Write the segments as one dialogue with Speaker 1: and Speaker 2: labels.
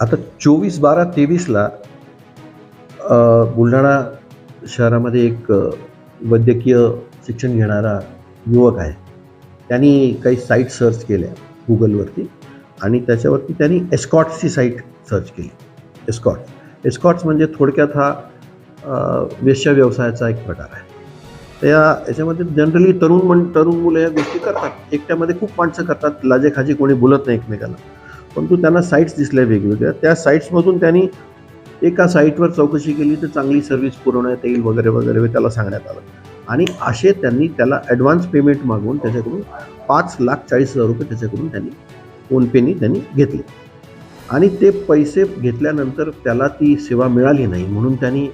Speaker 1: आता चोवीस बारा तेवीसला बुलढाणा शहरामध्ये एक वैद्यकीय शिक्षण घेणारा युवक आहे. त्यांनी काही साईट सर्च केल्या गुगलवरती आणि त्याच्यावरती त्यांनी एस्कॉट्सची साईट सर्च केली. एस्कॉट्स. एस्कॉट्स म्हणजे थोडक्यात हा अ, वेश्या व्यवसायाचा एक प्रकार आहे. त्या याच्यामध्ये जनरली तरुण म्हण तरुण मुलं या गोष्टी करतात. एकट्यामध्ये खूप माणसं करतात. लाजेखाजी कोणी बोलत नाही एकमेकाला परंतु त्यांना साईट्स दिसल्या वेगवेगळ्या. त्या साईट्समधून त्यांनी एका साईटवर चौकशी केली तर चांगली सर्व्हिस पुरवण्यात येईल वगैरे वगैरे त्याला सांगण्यात आलं. आणि असे त्यांनी त्याला ॲडव्हान्स पेमेंट मागवून त्याच्याकडून पाच लाख चाळीस हजार रुपये त्याच्याकडून त्यांनी फोनपेनी त्यांनी घेतले. आणि ते पैसे घेतल्यानंतर त्याला ती सेवा मिळाली नाही म्हणून त्यांनी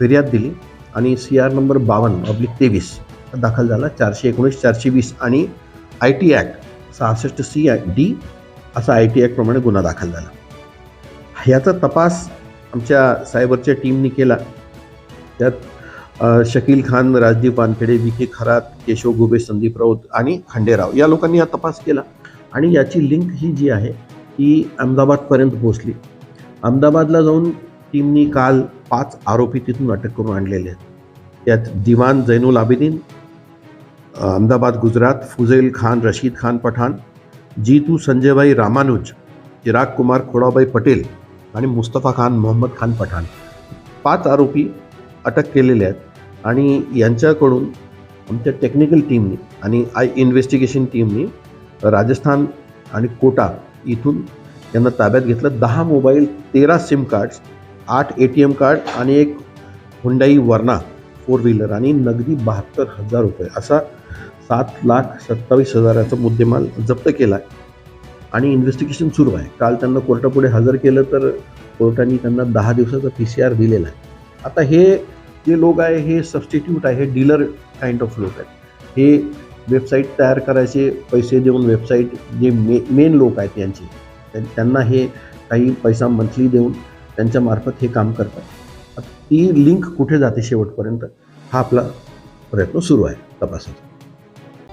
Speaker 1: फिर्याद दिली. आणि सी आर नंबर बावन्न पब्लिक तेवीस दाखल झाला. चारशे एकोणीस चारशे वीस आणि आय टी ॲक्ट सहासष्ट सी डी असा आय टी ॲक्टप्रमाणे गुन्हा दाखल झाला. ह्याचा तपास आमच्या सायबरच्या टीमने केला. त्यात शकील खान राजदीप वानखेडे विखे खरात केशव गुबे संदीप राऊत आणि खंडेराव या लोकांनी हा तपास केला. आणि याची लिंक ही जी आहे ती अहमदाबादपर्यंत पोहोचली. अहमदाबादला जाऊन टीमनी काल पाच आरोपी तिथून अटक करून आणलेले आहेत. त्यात दिवान जैनुल आबिदीन अहमदाबाद गुजरात फुझैल खान रशीद खान पठाण जीतू संजयभाई रामानुज चिराग कुमार खोडाबाई पटेल आणि मुस्तफा खान मोहम्मद खान पठाण. पाच आरोपी अटक केलेले आहेत आणि यांच्याकडून आमच्या टेक्निकल टीमनी आणि आय इन्व्हेस्टिगेशन टीमनी राजस्थान आणि कोटा इथून यांना ताब्यात घेतलं. दहा मोबाईल तेरा सिम कार्ड्स आठ ए टी एम कार्ड आणि एक हुंडाई वर्ना फोर व्हीलर आणि नगदी बहात्तर हजार रुपये असा सात लाख सत्तावीस हजाराचा मुद्देमाल जप्त केला आहे आणि इन्व्हेस्टिगेशन सुरू आहे. काल त्यांना कोर्टापुढे हजर केलं तर कोर्टाने त्यांना दहा दिवसाचा पी सी आर दिलेला आहे. आता हे जे लोक आहे हे सबस्टिट्यूट आहे हे डीलर काइंड ऑफ लोक आहेत. हे वेबसाईट तयार करायचे पैसे देऊन वेबसाईट जे मे मेन लोक आहेत यांचे त्यांना हे काही पैसा मंथली देऊन त्यांच्यामार्फत हे काम करतात. ती लिंक कुठे जाते शेवटपर्यंत? हा आपला प्रयत्न सुरू आहे तपासाचा